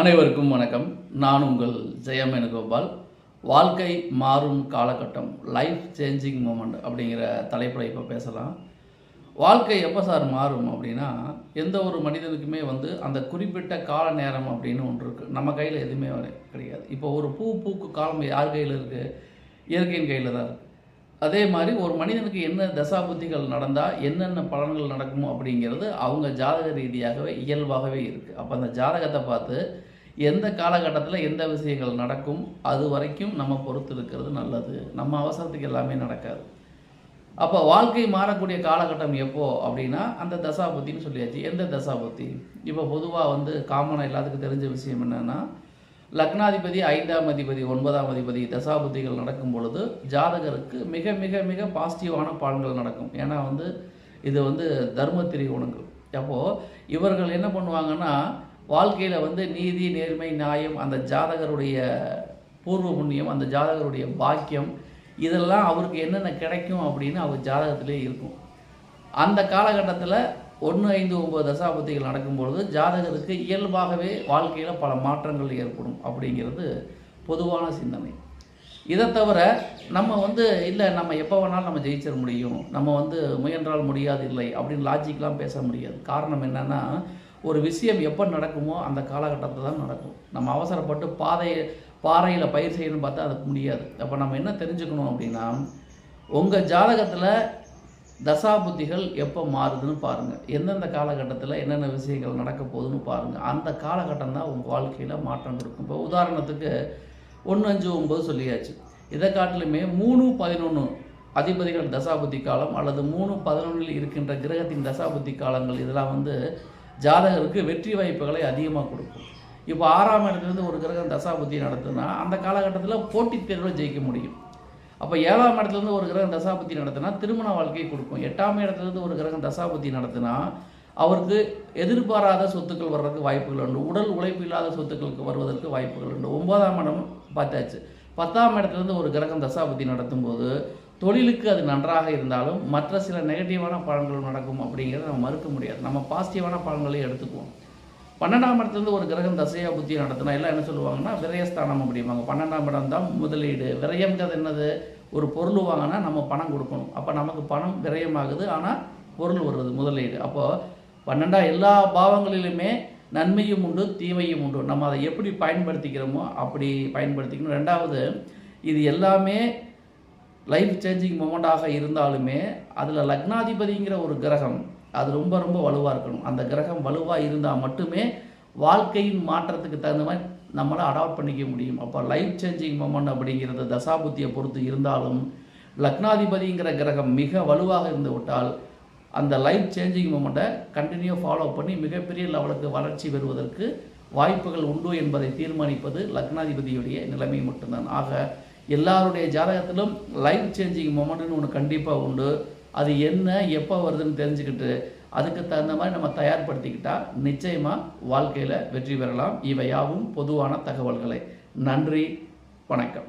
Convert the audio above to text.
அனைவருக்கும் வணக்கம். நான் உங்கள் ஜெயம் வேணுகோபால். வாழ்க்கை மாறும் காலகட்டம் லைஃப் சேஞ்சிங் மூமெண்ட் அப்படிங்கிற தலைப்பில் இப்போ பேசலாம். வாழ்க்கை எப்போ சார் மாறும் அப்படின்னா எந்த ஒரு மனிதனுக்குமே வந்து அந்த குறிப்பிட்ட கால நேரம் அப்படின்னு ஒன்று இருக்குது நம்ம கையில் எதுவுமே கிடையாது. இப்போ ஒரு பூ பூக்கு காலம் யார் கையில் இருக்குது இயற்கையின் கையில் தான் இருக்குது அதே மாதிரி ஒரு மனிதனுக்கு என்ன தசாபுத்திகள் நடந்தால் என்னென்ன பலன்கள் நடக்குமோ அப்படிங்கிறது அவங்க ஜாதக ரீதியாகவே இயல்பாகவே இருக்குது அப்போ அந்த ஜாதகத்தை பார்த்து எந்த காலகட்டத்தில் எந்த விஷயங்கள் நடக்கும் அது வரைக்கும் நம்ம பொறுத்து இருக்கிறது நல்லது. நம்ம அவசரத்துக்கு எல்லாமே நடக்காது. அப்போ வாழ்க்கை மாறக்கூடிய காலகட்டம் எப்போ அப்படின்னா அந்த தசாபுத்தின்னு சொல்லியாச்சு. எந்த தசாபுத்தி? இப்போ பொதுவாக வந்து காமனாக எல்லாத்துக்கும் தெரிஞ்ச விஷயம் என்னென்னா லக்னாதிபதி ஐந்தாம் அதிபதி ஒன்பதாம் அதிபதி தசாபுத்திகள் நடக்கும் பொழுது ஜாதகருக்கு மிக மிக மிக பாசிட்டிவான பலன்கள் நடக்கும். ஏன்னா வந்து இது வந்து தர்ம திரிகோணங்கள் அப்போது இவர்கள் என்ன பண்ணுவாங்கன்னா வாழ்க்கையில் வந்து நீதி நேர்மை நியாயம் அந்த ஜாதகருடைய பூர்வ புண்ணியம் அந்த ஜாதகருடைய பாக்கியம் இதெல்லாம் அவருக்கு என்னென்ன கிடைக்கும் அப்படின்னு அவர் ஜாதகத்திலே இருக்கும். அந்த காலகட்டத்தில் ஒன்று ஐந்து ஒம்பது தசாபத்திகள் நடக்கும்பொழுது ஜாதகருக்கு இயல்பாகவே வாழ்க்கையில் பல மாற்றங்கள் ஏற்படும் அப்படிங்கிறது பொதுவான சிந்தனை. இதை தவிர நம்ம வந்து இல்லை நம்ம எப்போ வேணாலும் நம்ம ஜெயிச்சிட முடியும். நம்ம வந்து முயன்றால் முடியாது இல்லை அப்படின்னு லாஜிக்லாம் பேச முடியாது. காரணம் என்னென்னா ஒரு விஷயம் எப்போ நடக்குமோ அந்த காலகட்டத்தில் தான் நடக்கும். நம்ம அவசரப்பட்டு பாதையை பாறையில் பயிர் செய்யணும்னு பார்த்தா அது முடியாது. அப்போ நம்ம என்ன தெரிஞ்சுக்கணும் அப்படின்னா உங்கள் ஜாதகத்தில் தசாபுத்திகள் எப்போ மாறுதுன்னு பாருங்கள் எந்தெந்த காலகட்டத்தில் என்னென்ன விஷயங்கள் நடக்க போகுதுன்னு பாருங்கள் அந்த காலகட்டம் தான் உங்கள் வாழ்க்கையில் மாற்றம் கொடுக்கும். இப்போ உதாரணத்துக்கு ஒன்று அஞ்சு ஒம்பது சொல்லியாச்சு. இதை காட்டிலுமே மூணு பதினொன்று அதிபதிகள் தசாபுத்தி காலம் அல்லது மூணு பதினொன்றில் இருக்கின்ற கிரகத்தின் தசாபுத்தி காலங்கள் இதெல்லாம் வந்து ஜாதகருக்கு வெற்றி வாய்ப்புகளை அதிகமாக கொடுக்கும். இப்போ ஆறாம் இடத்துலேருந்து ஒரு கிரகம் தசாபுத்தி நடத்துனா அந்த காலகட்டத்தில் போட்டித் தேர்வில் ஜெயிக்க முடியும். அப்போ ஏழாம் இடத்துலேருந்து ஒரு கிரகம் தசாபுத்தி நடத்தினா திருமண வாழ்க்கையை கொடுக்கும். எட்டாம் இடத்துலேருந்து ஒரு கிரகம் தசாபுத்தி நடத்தினா அவருக்கு எதிர்பாராத சொத்துக்கள் வர்றதுக்கு வாய்ப்புகள் உண்டு. உடல் உழைப்பு இல்லாத சொத்துக்களுக்கு வருவதற்கு வாய்ப்புகள் உண்டு. ஒன்பதாம் இடம் பார்த்தாச்சு. பத்தாம் இடத்துலேருந்து ஒரு கிரகம் தசாபுத்தி நடத்தும்போது தொழிலுக்கு அது நன்றாக இருந்தாலும் மற்ற சில நெகட்டிவான பலன்கள் நடக்கும் அப்படிங்கிறத நம்ம மறுக்க முடியாது. நம்ம பாசிட்டிவான பலன்களையும் எடுத்துக்குவோம். பன்னெண்டாம் இடத்துலேருந்து ஒரு கிரகம் தசையா புத்தி நடத்தினா எல்லாம் என்ன சொல்லுவாங்கன்னா விரயஸ்தானம் அப்படிம்பாங்க. பன்னெண்டாம் இடம் தான் முதலீடு. விரயம்ங்கிறது என்னது? ஒரு பொருள் வாங்கினா நம்ம பணம் கொடுக்கணும். அப்போ நமக்கு பணம் விரயமாகுது. ஆனால் பொருள் வருது முதலீடு. அப்போது பன்னெண்டா எல்லா பாவங்களிலுமே நன்மையும் உண்டு தீமையும் உண்டு. நம்ம அதை எப்படி பயன்படுத்திக்கிறோமோ அப்படி பயன்படுத்திக்கணும். ரெண்டாவது இது எல்லாமே லைஃப் சேஞ்சிங் மொமெண்ட்டாக இருந்தாலுமே அதில் லக்னாதிபதிங்கிற ஒரு கிரகம் அது ரொம்ப ரொம்ப வலுவாக இருக்கணும். அந்த கிரகம் வலுவாக இருந்தால் மட்டுமே வாழ்க்கையின் மாற்றத்துக்கு தகுந்த மாதிரி நம்மளை அடாப்ட் பண்ணிக்க முடியும். அப்போ லைஃப் சேஞ்சிங் மொமெண்ட் அப்படிங்கிறது தசாபுத்தியை பொறுத்து இருந்தாலும் லக்னாதிபதிங்கிற கிரகம் மிக வலுவாக இருந்து விட்டால் அந்த லைஃப் சேஞ்சிங் மூமெண்ட்டை கண்டினியூ ஃபாலோ பண்ணி மிகப்பெரிய லெவலுக்கு வளர்ச்சி பெறுவதற்கு வாய்ப்புகள் உண்டு என்பதை தீர்மானிப்பது லக்னாதிபதியுடைய நிலைமை மட்டும்தான். ஆக எல்லாருடைய ஜாதகத்திலும் லைஃப் சேஞ்சிங் மொமெண்ட்னு ஒன்று கண்டிப்பாக உண்டு. அது என்ன எப்போ வருதுன்னு தெரிஞ்சுக்கிட்டு அதுக்கு தகுந்த மாதிரி நம்ம தயார்படுத்திக்கிட்டால் நிச்சயமாக வாழ்க்கையில் வெற்றி பெறலாம். இவையாவும் பொதுவான தகவல்களை. நன்றி வணக்கம்.